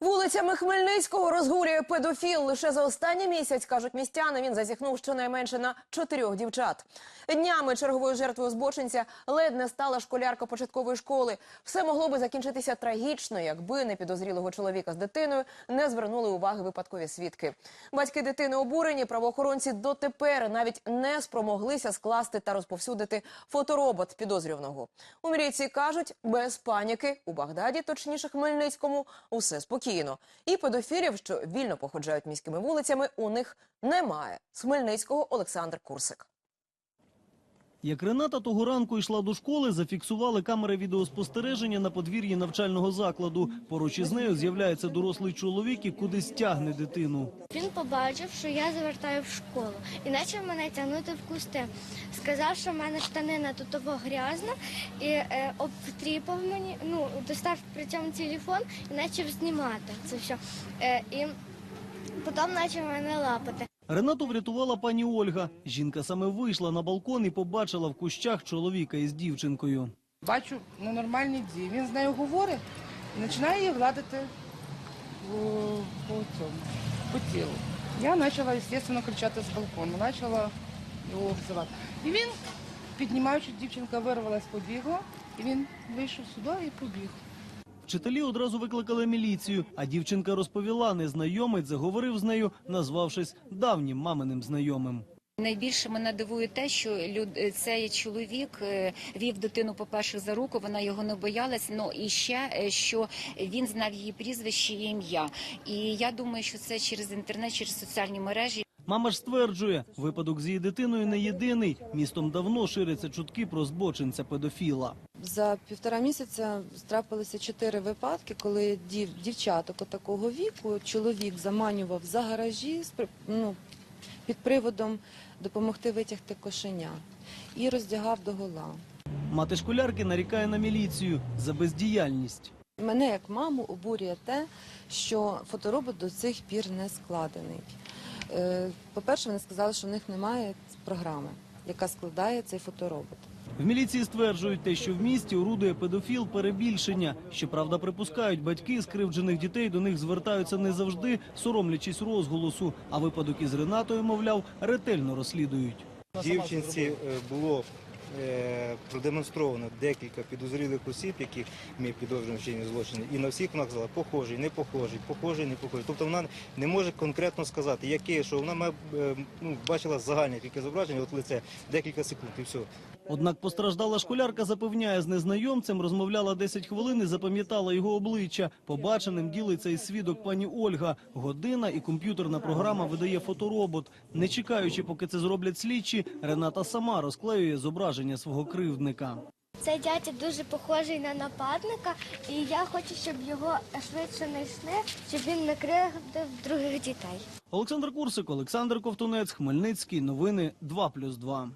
Вулицями Хмельницького розгулює педофіл. Лише за останній місяць, кажуть містяни, він зазіхнув щонайменше на чотирьох дівчат. Днями черговою жертвою збочинця ледь не стала школярка початкової школи. Все могло би закінчитися трагічно, якби непідозрілого чоловіка з дитиною не звернули уваги випадкові свідки. Батьки дитини обурені, правоохоронці дотепер навіть не спромоглися скласти та розповсюдити фоторобот підозрюваного. У міліції кажуть, без паніки у Багдаді, точніше Хмельницькому, усе спокійно. І педофілів, що вільно походжають міськими вулицями, у них немає. З Хмельницького Олександр Курсик. Як Рената того ранку йшла до школи, зафіксували камери відеоспостереження на подвір'ї навчального закладу. Поруч із нею з'являється дорослий чоловік і кудись тягне дитину. Він побачив, що я завертаю в школу і почав мене тягнути в кусти. Сказав, що в мене штанина тут того грязна, і е, обтріпав мені, ну, достав при цьому телефон і почав знімати це все. Е, і потім почав мене лапати. Ренату врятувала пані Ольга. Жінка саме вийшла на балкон і побачила в кущах чоловіка із дівчинкою. Бачу ненормальні дії. Він з нею говорить і починає її гладити по, цьому, по тілу. Я почала, звісно, кричати з балкону, почала його обзивати. І він, піднімаючи, дівчинка вирвалась, побігла, і він вийшов сюди і побіг. Вчителі одразу викликали міліцію, а дівчинка розповіла, незнайомець заговорив з нею, назвавшись давнім маминим знайомим. Найбільше мене дивує те, що цей чоловік е, вів дитину, по-перше, за руку, вона його не боялась. Ну і ще е, що він знав її прізвище і ім'я. І я думаю, що це через інтернет, через соціальні мережі. Мама ж стверджує, випадок з її дитиною не єдиний. Містом давно ширяться чутки про збочинця педофіла. За півтора місяця трапилися чотири випадки, коли дів, дівчаток такого віку чоловік заманював за гаражі ну, під приводом допомогти витягти кошеня і роздягав до гола. Мати школярки нарікає на міліцію за бездіяльність. Мене як маму обурює те, що фоторобот до цих пір не складений. Е, По-перше, вони сказали, що в них немає програми, яка складає цей фоторобот. В міліції стверджують те, що в місті орудує педофіл перебільшення. Щоправда, припускають, батьки скривджених дітей до них звертаються не завжди, соромлячись розголосу. А випадок із Ренатою, мовляв, ретельно розслідують. Дівчинці е, було продемонстровано декілька підозрілих осіб, яких ми підозрюємо в вчиненні злочину, і на всіх вона казала похожий, не похожий, похожий, не похожий. Тобто вона не може конкретно сказати, яке, що вона має, е, ну, бачила загальне тільки зображення, от лице, декілька секунд і все. Однак постраждала школярка запевняє, з незнайомцем розмовляла 10 хвилин і запам'ятала його обличчя. Побаченим ділиться із свідок пані Ольга. Година і комп'ютерна програма видає фоторобот. Не чекаючи, поки це зроблять слідчі, Рената сама розклеює зображення свого кривдника. Цей дядя дуже похожий на нападника, і я хочу, щоб його швидше знайшли, щоб він не кривдив других дітей. Олександр Курсик, Олександр Ковтунець, Хмельницький. Новини 2+,2.